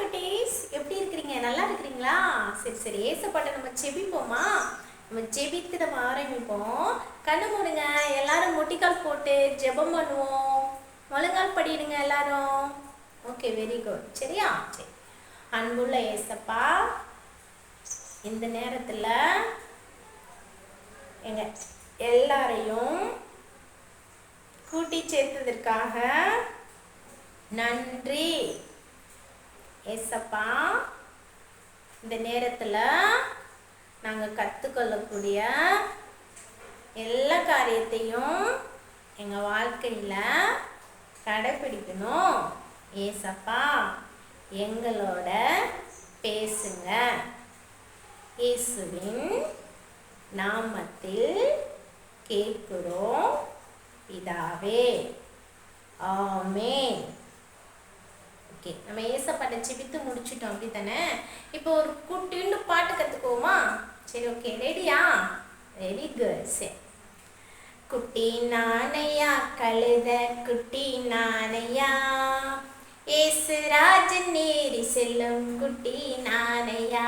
குட்டீஸ் எப்படி இருக்கிறீங்க? நல்லா இருக்கிறீங்களா? சரி சரி ஏசப்பாட்டை நம்ம செபிப்போமா நம்ம ஜெபித்து நம்ம ஆரம்பிப்போம். கண்ணு மூடுங்க. எல்லாரும் முட்டிக்கால் போட்டு ஜெபம் பண்ணுவோம். முழங்கால் படிடுங்க எல்லாரும். ஓகே வெரி குட் சரியா? சரி. அன்புள்ள ஏசப்பா இந்த நேரத்தில் எங்க எல்லாரையும் கூட்டி சேர்த்ததற்காக நன்றி. ஏசப்பா இந்த நேரத்தில் நாங்கள் கற்றுக்கொள்ளக்கூடிய எல்லா காரியத்தையும் எங்கள் வாழ்க்கையில் கடைப்பிடிக்கணும் ஏசப்பா எங்களோட பேசுங்க. இயேசுவின் நாமத்தில் கேட்குறோம். இதாவே ஆமே ஓகே. நம்ம ஏசப்பாட்டை செபித்து முடிச்சிட்டோம். அப்படி தானே இப்போ ஒரு குட்டின்னு பாட்டு கற்றுக்குவோமா சரி ஓகே. ரெடியா வெரி குட் சரி. குட்டி நானையா கழுத குட்டி நானையா ஏசு ராஜன் நேரி செல்லும் குட்டி நானையா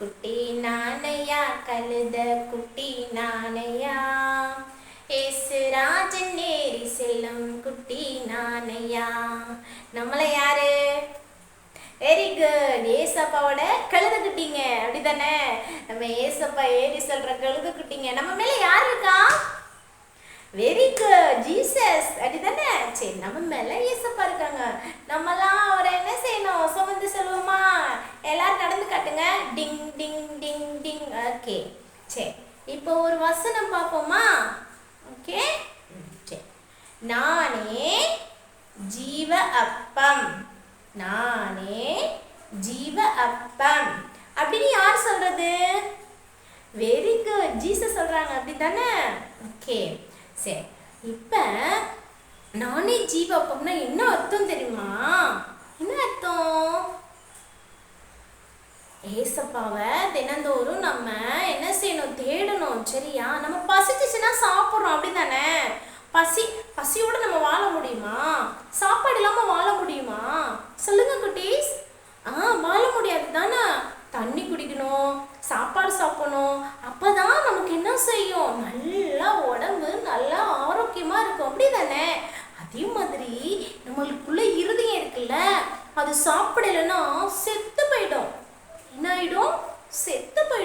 குட்டி நானையா கழுத குட்டி நானையா ஏசு ராஜன் நேரி செல்லும் குட்டி நானையா நம்மளை யாரு? வெரி குட் ஏசப்பாவோட கழுத குட்டிங்க. அப்படிதானே? நம்ம ஏசப்பா ஏறி சொல்ற கழுத குட்டிங்க. நம்ம மேல யார் இருக்கா? வெரி குட் ஜீசஸ் அப்படிதானே? சரி நம்ம மேல ஏசப்பா இருக்காங்க. நம்மலாம் அவரை என்ன செய்யணும்? சுமந்து செல்வோமா எல்லாரும் நடந்து காட்டுங்க. டிங் டிங் டிங் டிங் ஓகே சரி இப்போ ஒரு வசனம் பார்ப்போமா? ஓகே சரி. நானே ஜீவ அப்பம் நானே ஜீவ அப்பம் அப்படின்னு யார் சொல்றது? வெரி குட் ஜீச சொல்றாங்க. அப்படி தானே ஓகே சரி. இப்போ நானே ஜீவ அப்பம்னா என்ன அர்த்தம் தெரியுமா? என்ன அர்த்தம்? ஏசப்பாவை தினந்தோறும் நம்ம என்ன செய்யணும்? தேடணும். சரியா? நம்ம பசிச்சுச்சுன்னா சாப்பிட்றோம். அப்படி தானே பசி குடிக்கணும் சாப்பாடு சாப்பிடணும். அப்பதான் நமக்கு என்ன செய்யும்? நல்லா உடம்பு நல்லா ஆரோக்கியமா இருக்கும். அப்படி தானே அதே மாதிரி நம்மளுக்குள்ள இருதயம் இருக்குல்ல அது சாப்பிடலைன்னா செத்து போயிடும். என்ன ஆயிடும்? செத்து போயிடும்.